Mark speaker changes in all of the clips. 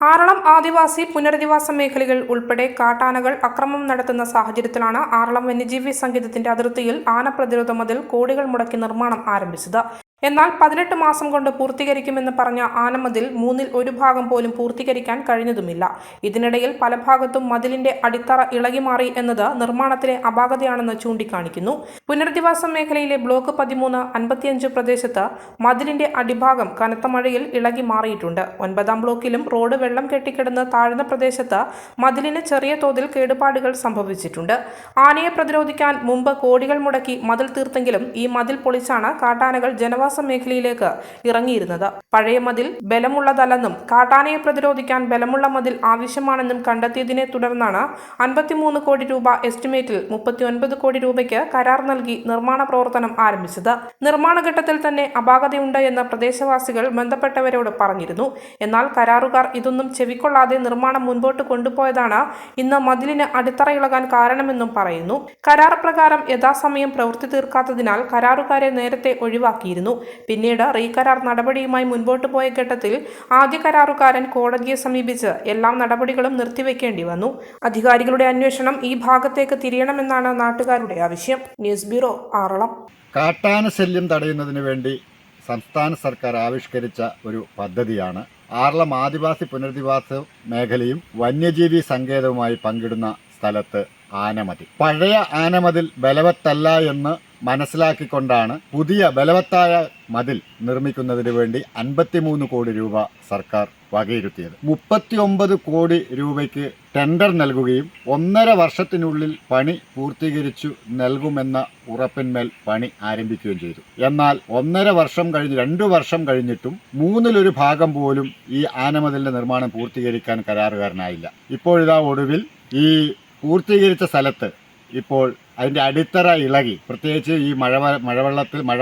Speaker 1: ആറളം ആദിവാസി പുനരധിവാസ മേഖലകൾ ഉൾപ്പെടെ കാട്ടാനകൾ അക്രമം നടത്തുന്ന സാഹചര്യത്തിലാണ് ആറളം വന്യജീവി സങ്കേതത്തിന്റെ അതിർത്തിയിൽ ആന പ്രതിരോധ മതിൽ കോടികൾ മുടക്കി നിർമ്മാണം ആരംഭിച്ചത്. എന്നാൽ പതിനെട്ട് മാസം കൊണ്ട് പൂർത്തീകരിക്കുമെന്ന് പറഞ്ഞ ആനമതിൽ മൂന്നിൽ ഒരു ഭാഗം പോലും പൂർത്തീകരിക്കാൻ കഴിഞ്ഞതുമില്ല. ഇതിനിടയിൽ പല ഭാഗത്തും മതിലിന്റെ അടിത്തറ ഇളകി മാറി എന്നത് നിർമ്മാണത്തിലെ അപാകതയാണെന്ന് ചൂണ്ടിക്കാണിക്കുന്നു. പുനരധിവാസ മേഖലയിലെ ബ്ലോക്ക് പതിമൂന്ന് അൻപത്തിയഞ്ച് പ്രദേശത്ത് മതിലിന്റെ അടിഭാഗം കനത്ത മഴയിൽ ഇളകി മാറിയിട്ടുണ്ട്. ഒൻപതാം ബ്ലോക്കിലും റോഡ് വെള്ളം കെട്ടിക്കിടന്ന് താഴ്ന്ന പ്രദേശത്ത് മതിലിന് ചെറിയ തോതിൽ കേടുപാടുകൾ സംഭവിച്ചിട്ടുണ്ട്. ആനയെ പ്രതിരോധിക്കാൻ മുമ്പ് കോടികൾ മുടക്കി മതിൽ തീർത്തെങ്കിലും ഈ മതിൽ പൊളിച്ചാണ് കാട്ടാനകൾ ജനവാസ മേഖലയിലേക്ക് ഇറങ്ങിയിരുന്നത്. പഴയ മതിൽ ബലമുള്ളതല്ലെന്നും കാട്ടാനയെ പ്രതിരോധിക്കാൻ ബലമുള്ള മതിൽ ആവശ്യമാണെന്നും കണ്ടെത്തിയതിനെ തുടർന്നാണ് അൻപത്തിമൂന്ന് കോടി രൂപ എസ്റ്റിമേറ്റിൽ മുപ്പത്തിയൊൻപത് കോടി രൂപയ്ക്ക് കരാർ നൽകി നിർമ്മാണ പ്രവർത്തനം ആരംഭിച്ചത്. നിർമ്മാണ ഘട്ടത്തിൽ തന്നെ അപാകതയുണ്ട് എന്ന് പ്രദേശവാസികൾ ബന്ധപ്പെട്ടവരോട് പറഞ്ഞിരുന്നു. എന്നാൽ കരാറുകാർ ഇതൊന്നും ചെവിക്കൊള്ളാതെ നിർമ്മാണം മുൻപോട്ട് കൊണ്ടുപോയതാണ് ഇന്ന് മതിലിന് അടിത്തറ ഇളകാൻ കാരണമെന്നും പറയുന്നു. കരാർ പ്രകാരം യഥാസമയം പ്രവൃത്തി തീർക്കാത്തതിനാൽ കരാറുകാരെ നേരത്തെ ഒഴിവാക്കിയിരുന്നു. പിന്നീട് റീകരാർ നടപടിയുമായി മുൻപോട്ട് പോയ ഘട്ടത്തിൽ ആദ്യ കരാറുകാരൻ കോടതിയെ സമീപിച്ച് എല്ലാ നടപടികളും നിർത്തിവെക്കേണ്ടി വന്നു. അധികാരികളുടെ അന്വേഷണം ഈ ഭാഗത്തേക്ക് തിരിയണമെന്നാണ് നാട്ടുകാരുടെ ആവശ്യം. News bureau Aralam.
Speaker 2: കാട്ടാന ശല്യം തടയുന്നതിന് വേണ്ടി സംസ്ഥാന സർക്കാർ ആവിഷ്കരിച്ച ഒരു പദ്ധതിയാണ്. ആറളം ആദിവാസി പുനരധിവാസ മേഖലയും വന്യജീവി സങ്കേതവുമായി പങ്കിടുന്ന സ്ഥലത്ത് ആനമതിൽ പഴയ ആനമതിൽ ബലവത്തല്ല എന്ന് മനസ്സിലാക്കിക്കൊണ്ടാണ് പുതിയ ബലവത്തായ മതിൽ നിർമ്മിക്കുന്നതിന് വേണ്ടി അൻപത്തിമൂന്ന് കോടി രൂപ സർക്കാർ വകയിരുത്തിയത്. മുപ്പത്തിയൊമ്പത് കോടി രൂപയ്ക്ക് ടെൻഡർ നൽകുകയും ഒന്നര വർഷത്തിനുള്ളിൽ പണി പൂർത്തീകരിച്ചു നൽകുമെന്ന ഉറപ്പിന്മേൽ പണി ആരംഭിക്കുകയും ചെയ്തു. എന്നാൽ ഒന്നര വർഷം കഴിഞ്ഞ് രണ്ടു വർഷം കഴിഞ്ഞിട്ടും മൂന്നിലൊരു ഭാഗം പോലും ഈ ആനമതിലിന്റെ നിർമ്മാണം പൂർത്തീകരിക്കാൻ കരാറുകാരനായില്ല. ഇപ്പോഴിതാ ഒടുവിൽ ഈ പൂർത്തീകരിച്ച സ്ഥലത്ത് ഇപ്പോൾ അതിന്റെ അടിത്തറ ഇളകി. പ്രത്യേകിച്ച് ഈ മഴ മഴവെള്ളത്തിൽ മഴ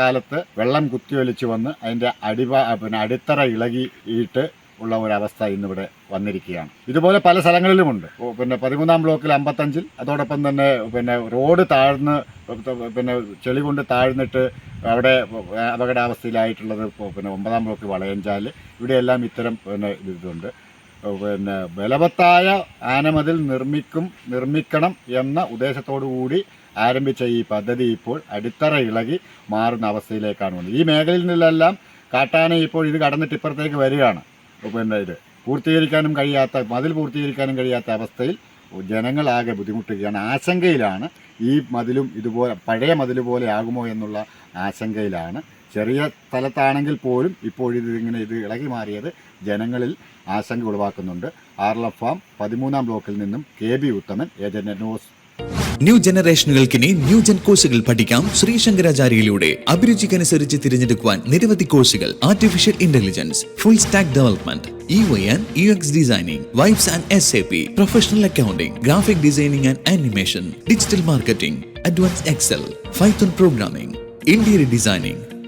Speaker 2: കാലത്ത് വെള്ളം കുത്തിയൊലിച്ച് വന്ന് അതിന്റെ അടിവ പിന്നെ അടിത്തറ ഇളകിയിട്ട് ഉള്ള ഒരവസ്ഥ ഇന്നിവിടെ വന്നിരിക്കുകയാണ്. ഇതുപോലെ പല സ്ഥലങ്ങളിലുമുണ്ട്. പിന്നെ പതിമൂന്നാം ബ്ലോക്കിൽ അമ്പത്തഞ്ചിൽ അതോടൊപ്പം തന്നെ പിന്നെ റോഡ് താഴ്ന്ന് പിന്നെ ചെളി കൊണ്ട് താഴ്ന്നിട്ട് അവിടെ അപകടാവസ്ഥയിലായിട്ടുള്ളത് പിന്നെ ഒമ്പതാം ബ്ലോക്ക് വളയഞ്ചാൽ ഇവിടെയെല്ലാം ഇത്തരം പിന്നെ ഇതുണ്ട്. പിന്നെ ബലവത്തായ ആനമതിൽ നിർമ്മിക്കും നിർമ്മിക്കണം എന്ന ഉദ്ദേശത്തോടു കൂടി ആരംഭിച്ച ഈ പദ്ധതി ഇപ്പോൾ അടിത്തറ ഇളകി മാറുന്ന അവസ്ഥയിലേക്കാണ് വന്നത്. ഈ മേഖലയിൽ നിന്നെല്ലാം കാട്ടാന ഇപ്പോൾ ഇത് കടന്നിട്ട് ഇപ്പുറത്തേക്ക് വരികയാണ്. പിന്നെ ഇത് പൂർത്തീകരിക്കാനും കഴിയാത്ത മതിൽ പൂർത്തീകരിക്കാനും കഴിയാത്ത അവസ്ഥയിൽ ജനങ്ങളാകെ ബുദ്ധിമുട്ടുകയാണ്. ആശങ്കയിലാണ് ഈ മതിലും ഇതുപോലെ പഴയ മതിൽ പോലെ ആകുമോ എന്നുള്ള ആശങ്കയിലാണ് ചെറിയ സ്ഥലത്താണെങ്കിൽ പോലും ഇപ്പോഴിത് ഇങ്ങനെ ഇത് ഇളകി മാറിയത് ജനങ്ങളിൽ ആശങ്ക ഉളവാക്കുന്നുണ്ട്. ആർല ഫാം പതിമൂന്നാം ബ്ലോക്കിൽ നിന്നും K B Uthaman agent news
Speaker 3: new ജനറേഷനുകൾക്കിനി new gen കോഴ്സുകൾ പഠിക്കാം ശ്രീ ശങ്കരാചാര്യയിലൂടെ അഭിരുചിക്കനുസരിച്ച് തിരഞ്ഞെടുക്കുവാൻ നിരവധി കോഴ്സുകൾ. Artificial intelligence full stack development E Y and U X vibes and S A P professional accounting graphic designing and animation digital marketing advance Excel Python programming interior designing